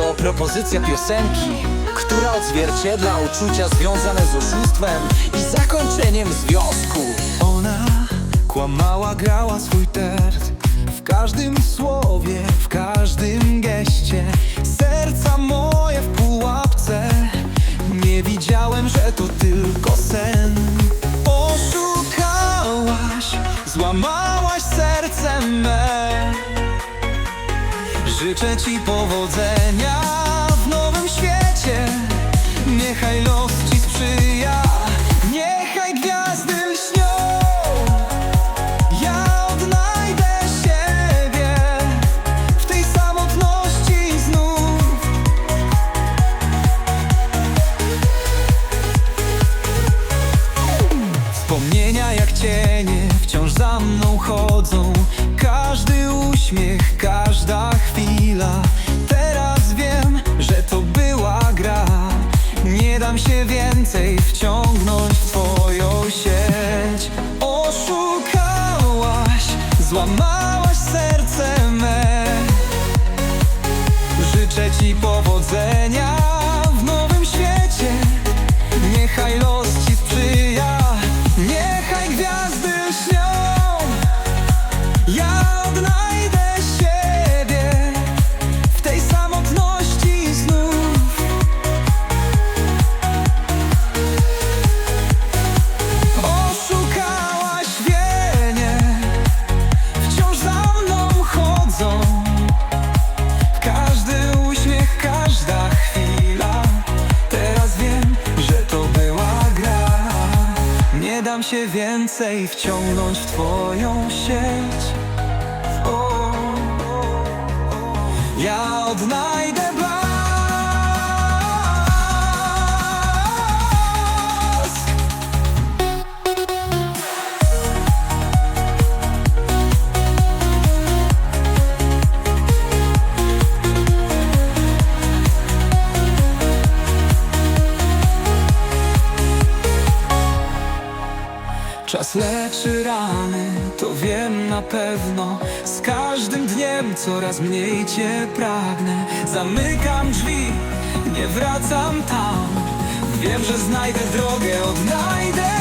to propozycja piosenki, która odzwierciedla uczucia związane z oszustwem i zakończeniem związku. Ona kłamała, grała swój tert W każdym słowie, Życzę ci powodzenia w nowym świecie. Niechaj los ci sprzyja Niechaj gwiazdy lśnią. Ja odnajdę siebie W tej samotności znów. Wspomnienia jak cienie wciąż za mną chodzą. Każdy uśmiech, każda chwila złamałaś serce me. Życzę ci powodzenia Nie dam się więcej wciągnąć w twoją sieć. O, Ja odnajdę Czas leczy rany, to wiem na pewno. Z każdym dniem coraz mniej cię pragnę. Zamykam drzwi, nie wracam tam. Wiem, że znajdę drogę, odnajdę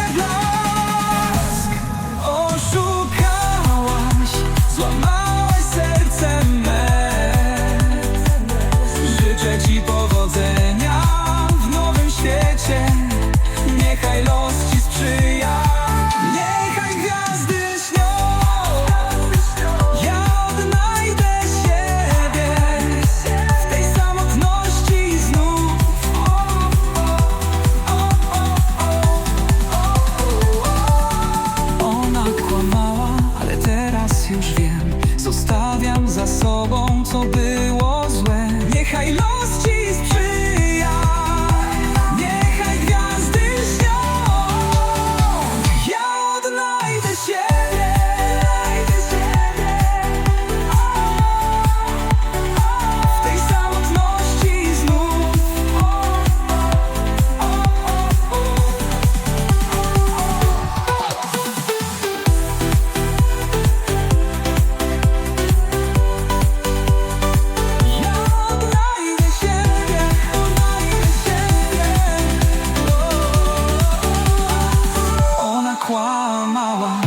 mała,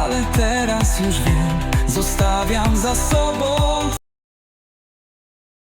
ale teraz już wiem Zostawiam za sobą